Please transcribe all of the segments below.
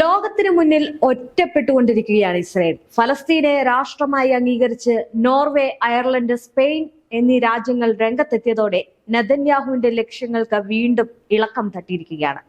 ലോകത്തിന് മുന്നിൽ ഒറ്റപ്പെട്ടുകൊണ്ടിരിക്കുകയാണ് ഇസ്രയേൽ. ഫലസ്തീനെ രാഷ്ട്രമായി അംഗീകരിച്ച് നോർവേ അയർലൻഡ് സ്പെയിൻ എന്നീ രാജ്യങ്ങൾ രംഗത്തെത്തിയതോടെ നെതന്യാഹുവിന്റെ ലക്ഷ്യങ്ങൾക്ക് വീണ്ടും ഇളക്കം തട്ടിയിരിക്കുകയാണ്.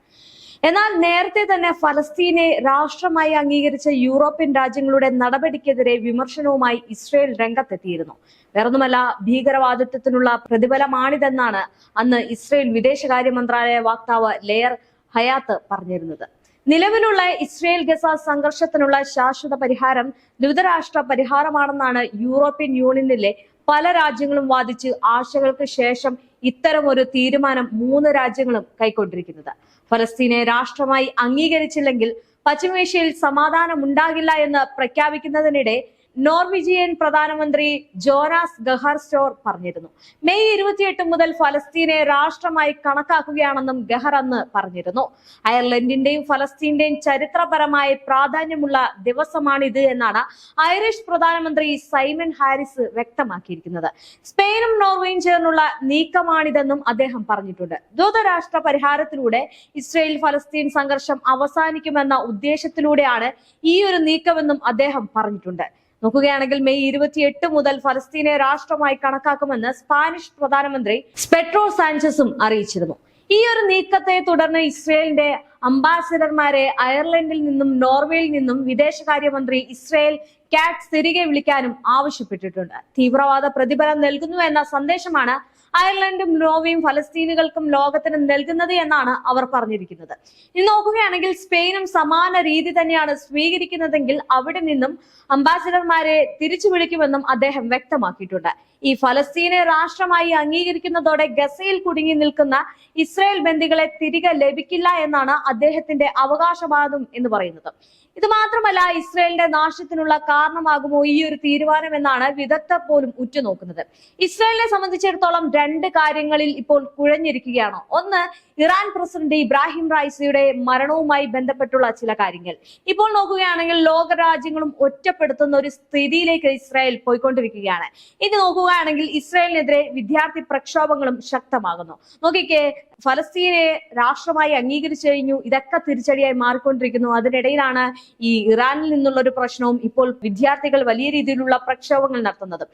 എന്നാൽ നേരത്തെ തന്നെ ഫലസ്തീനെ രാഷ്ട്രമായി അംഗീകരിച്ച യൂറോപ്യൻ രാജ്യങ്ങളുടെ നടപടിക്കെതിരെ വിമർശനവുമായി ഇസ്രയേൽ രംഗത്തെത്തിയിരുന്നു. വേറൊന്നുമല്ല ഭീകരവാദിത്വത്തിനുള്ള പ്രതിഫലമാണിതെന്നാണ് അന്ന് ഇസ്രയേൽ വിദേശകാര്യ മന്ത്രാലയ വക്താവ് ലെയർ ഹയാത്ത് പറഞ്ഞിരുന്നത്. നിലവിലുള്ള ഇസ്രയേൽ ഗസ സംഘർഷത്തിനുള്ള ശാശ്വത പരിഹാരം ദ്വിതരാഷ്ട്ര പരിഹാരമാണെന്നാണ് യൂറോപ്യൻ യൂണിയനിലെ പല രാജ്യങ്ങളും വാദിച്ച് ആശകൾക്ക് ശേഷം ഇത്തരം ഒരു തീരുമാനം മൂന്ന് രാജ്യങ്ങളും കൈക്കൊണ്ടിരിക്കുന്നത്. ഫലസ്തീനെ രാഷ്ട്രമായി അംഗീകരിച്ചില്ലെങ്കിൽ പശ്ചിമേഷ്യയിൽ സമാധാനം ഉണ്ടാകില്ല എന്ന് പ്രഖ്യാപിക്കുന്നതിനിടെ നോർവിജിയൻ പ്രധാനമന്ത്രി ജോനാസ് ഗഹർസ്റ്റോർ പറഞ്ഞിരുന്നു. മെയ് ഇരുപത്തിയെട്ട് മുതൽ ഫലസ്തീനെ രാഷ്ട്രമായി കണക്കാക്കുകയാണെന്നും ഗഹർ അന്ന് പറഞ്ഞിരുന്നു. അയർലൻഡിന്റെയും ഫലസ്തീന്റെയും ചരിത്രപരമായ പ്രാധാന്യമുള്ള ദിവസമാണിത് എന്നാണ് ഐറിഷ് പ്രധാനമന്ത്രി സൈമൻ ഹാരിസ് വ്യക്തമാക്കിയിരിക്കുന്നത്. സ്പെയിനും നോർവേയും ചേർന്നുള്ള നീക്കമാണിതെന്നും അദ്ദേഹം പറഞ്ഞിട്ടുണ്ട്. ദ്രുതരാഷ്ട്ര പരിഹാരത്തിലൂടെ ഇസ്രയേൽ ഫലസ്തീൻ സംഘർഷം അവസാനിക്കുമെന്ന ഉദ്ദേശത്തിലൂടെയാണ് ഈ ഒരു നീക്കമെന്നും അദ്ദേഹം പറഞ്ഞിട്ടുണ്ട്. നോക്കുകയാണെങ്കിൽ മെയ് ഇരുപത്തിയെട്ട് മുതൽ ഫലസ്തീനെ രാഷ്ട്രമായി കണക്കാക്കുമെന്ന് സ്പാനിഷ് പ്രധാനമന്ത്രി സ്പെട്രോ സാഞ്ചസും അറിയിച്ചിരുന്നു. ഈ ഒരു നീക്കത്തെ തുടർന്ന് ഇസ്രയേലിന്റെ അംബാസിഡർമാരെ അയർലൻഡിൽ നിന്നും നോർവേയിൽ നിന്നും വിദേശകാര്യമന്ത്രി ഇസ്രയേൽ കാറ്റ് തിരികെ വിളിക്കാനും ആവശ്യപ്പെട്ടിട്ടുണ്ട്. തീവ്രവാദ പ്രതിഫലം നൽകുന്നു എന്ന സന്ദേശമാണ് അയർലൻഡും നോർവേയും ഫലസ്തീനുകൾക്കും ലോകത്തിന് നൽകുന്നത് എന്നാണ് അവർ പറഞ്ഞിരിക്കുന്നത്. ഇനി നോക്കുകയാണെങ്കിൽ സ്പെയിനും സമാന രീതി തന്നെയാണ് സ്വീകരിക്കുന്നതെങ്കിൽ അവിടെ നിന്നും അംബാസിഡർമാരെ തിരിച്ചു വിളിക്കുമെന്നും അദ്ദേഹം വ്യക്തമാക്കിയിട്ടുണ്ട്. ഈ ഫലസ്തീനെ രാഷ്ട്രമായി അംഗീകരിക്കുന്നതോടെ ഗസയിൽ കുടുങ്ങി നിൽക്കുന്ന ഇസ്രായേൽ ബന്ദികളെ തിരികെ ലഭിക്കില്ല എന്നാണ് അദ്ദേഹത്തിന്റെ അവകാശവാദം എന്ന് പറയുന്നത്. ഇത് മാത്രമല്ല ഇസ്രയേലിന്റെ നാശത്തിനുള്ള കാരണമാകുമോ ഈ ഒരു തീരുമാനം എന്നാണ് വിദഗ്ധർ പോലും ഉറ്റുനോക്കുന്നത്. ഇസ്രയേലിനെ സംബന്ധിച്ചിടത്തോളം രണ്ട് കാര്യങ്ങളിൽ ഇപ്പോൾ കുഴഞ്ഞിരിക്കുകയാണ്. ഒന്ന് ഇറാൻ പ്രസിഡന്റ് ഇബ്രാഹിം റൈസിയുടെ മരണവുമായി ബന്ധപ്പെട്ടുള്ള ചില കാര്യങ്ങൾ. ഇപ്പോൾ നോക്കുകയാണെങ്കിൽ ലോക രാജ്യങ്ങളും ഒറ്റപ്പെടുത്തുന്ന ഒരു സ്ഥിതിയിലേക്ക് ഇസ്രായേൽ പോയിക്കൊണ്ടിരിക്കുകയാണ്. ഇനി നോക്കുകയാണെങ്കിൽ ഇസ്രായേലിനെതിരെ വിദ്യാർത്ഥി പ്രക്ഷോഭങ്ങളും ശക്തമാകുന്നു. നോക്കിക്കേ ഫലസ്തീനെ രാഷ്ട്രമായി അംഗീകരിച്ചു കഴിഞ്ഞു. ഇതൊക്കെ തിരിച്ചടിയായി മാറിക്കൊണ്ടിരിക്കുന്നു. അതിനിടയിലാണ് ഈ ഇറാനിൽ നിന്നുള്ള ഒരു പ്രശ്നവും ഇപ്പോൾ വിദ്യാർത്ഥികൾ വലിയ രീതിയിലുള്ള പ്രക്ഷോഭങ്ങൾ നടത്തുന്നത്.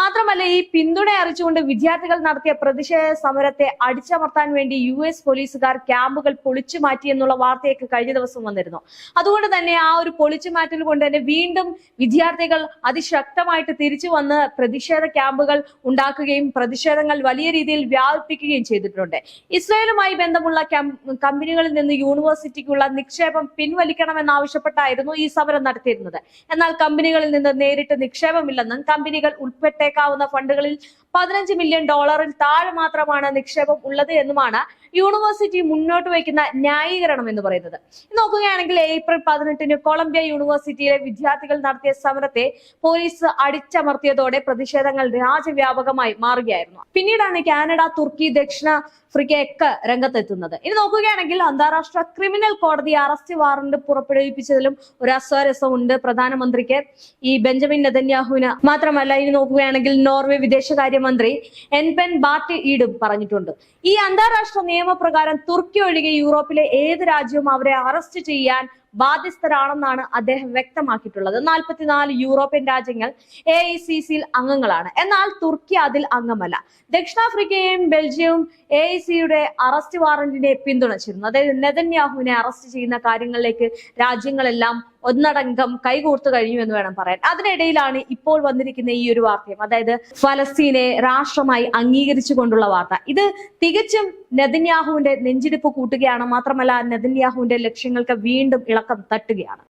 മാത്രമല്ല ഈ പിന്തുണ അറിയിച്ചുകൊണ്ട് വിദ്യാർത്ഥികൾ നടത്തിയ പ്രതിഷേധ സമരത്തെ അടിച്ചമർത്താൻ വേണ്ടി യു എസ് പോലീസുകാർ ക്യാമ്പുകൾ പൊളിച്ചു മാറ്റി എന്നുള്ള വാർത്തയൊക്കെ കഴിഞ്ഞ ദിവസം വന്നിരുന്നു. അതുകൊണ്ട് തന്നെ ആ ഒരു പൊളിച്ചു മാറ്റൽ കൊണ്ട് തന്നെ വീണ്ടും വിദ്യാർത്ഥികൾ അതിശക്തമായിട്ട് തിരിച്ചു വന്ന് പ്രതിഷേധ ക്യാമ്പുകൾ ഉണ്ടാക്കുകയും പ്രതിഷേധങ്ങൾ വലിയ രീതിയിൽ വ്യാപിപ്പിക്കുകയും ചെയ്തിട്ടുണ്ട്. ഇസ്രായേലുമായി ബന്ധമുള്ള കമ്പനികളിൽ നിന്ന് യൂണിവേഴ്സിറ്റിക്കുള്ള നിക്ഷേപം പിൻവലിക്കണമെന്നാവശ്യപ്പെട്ടായിരുന്നു ഈ സമരം നടത്തിയിരുന്നത്. എന്നാൽ കമ്പനികളിൽ നിന്ന് നേരിട്ട് നിക്ഷേപമില്ലെന്നും കമ്പനികൾ ഉൾപ്പെട്ടേക്കാവുന്ന ഫണ്ടുകളിൽ പതിനഞ്ച് മില്യൺ ഡോളറിൽ താഴെ മാത്രമാണ് നിക്ഷേപം ഉള്ളത് എന്നുമാണ് യൂണിവേഴ്സിറ്റി മുന്നോട്ട് വയ്ക്കുന്ന ന്യായീകരണം എന്ന് പറയുന്നത്. നോക്കുകയാണെങ്കിൽ ഏപ്രിൽ പതിനെട്ടിന് കൊളംബിയ യൂണിവേഴ്സിറ്റിയിലെ വിദ്യാർത്ഥികൾ നടത്തിയ സമരത്തെ പോലീസ് അടിച്ചമർത്തിയതോടെ പ്രതിഷേധങ്ങൾ രാജ്യവ്യാപകമായി മാറുകയായിരുന്നു. പിന്നീടാണ് കാനഡ തുർക്കി ദക്ഷിണ ആഫ്രിക്കയൊക്കെ രംഗത്തെത്തുന്നത്. ഇനി നോക്കുകയാണെങ്കിൽ അന്താരാഷ്ട്ര ക്രിമിനൽ കോടതി അറസ്റ്റ് വാറന്റ് പുറപ്പെടുവിപ്പിച്ചതിലും ഒരു അസ്വാരസ്യമുണ്ട്. പ്രധാനമന്ത്രിക്ക് ഈ ബെഞ്ചമിൻ നെതന്യാഹുവിന് മാത്രമല്ല ഇനി നോക്കുകയാണെങ്കിൽ നോർവേ വിദേശകാര്യമന്ത്രി എൻപെൻ ബാറ്റ് ഈഡും പറഞ്ഞിട്ടുണ്ട്. ഈ അന്താരാഷ്ട്ര നിയമപ്രകാരം തുർക്കി ഒഴികെ യൂറോപ്പിലെ ഏത് രാജ്യവും അവരെ അറസ്റ്റ് ചെയ്യാൻ ബാധ്യസ്ഥരാണെന്നാണ് അദ്ദേഹം വ്യക്തമാക്കിയിട്ടുള്ളത്. നാൽപ്പത്തിനാല് യൂറോപ്യൻ രാജ്യങ്ങൾ എ ഐ സി സിയിൽ അംഗങ്ങളാണ്. എന്നാൽ തുർക്കി അതിൽ അംഗമല്ല. ദക്ഷിണാഫ്രിക്കയും ബെൽജിയവും എ ഐ സിയുടെ അറസ്റ്റ് വാറന്റിനെ പിന്തുണച്ചിരുന്നു. അതായത് നെതന്യാഹുവിനെ അറസ്റ്റ് ചെയ്യുന്ന കാര്യങ്ങളിലേക്ക് രാജ്യങ്ങളെല്ലാം ഒന്നടങ്കം കൈകോർത്തു കഴിഞ്ഞു എന്ന് വേണം പറയാൻ. അതിനിടയിലാണ് ഇപ്പോൾ വന്നിരിക്കുന്ന ഈ ഒരു വാർത്തയും. അതായത് ഫലസ്തീനെ രാഷ്ട്രമായി അംഗീകരിച്ചുകൊണ്ടുള്ള വാർത്ത. ഇത് തികച്ചും നെതന്യാഹുവിന്റെ നെഞ്ചിടിപ്പ് കൂട്ടുകയാണ്. മാത്രമല്ല നെതന്യാഹുവിന്റെ ലക്ഷ്യങ്ങൾക്ക് വീണ്ടും ഇളക്കം തട്ടുകയാണ്.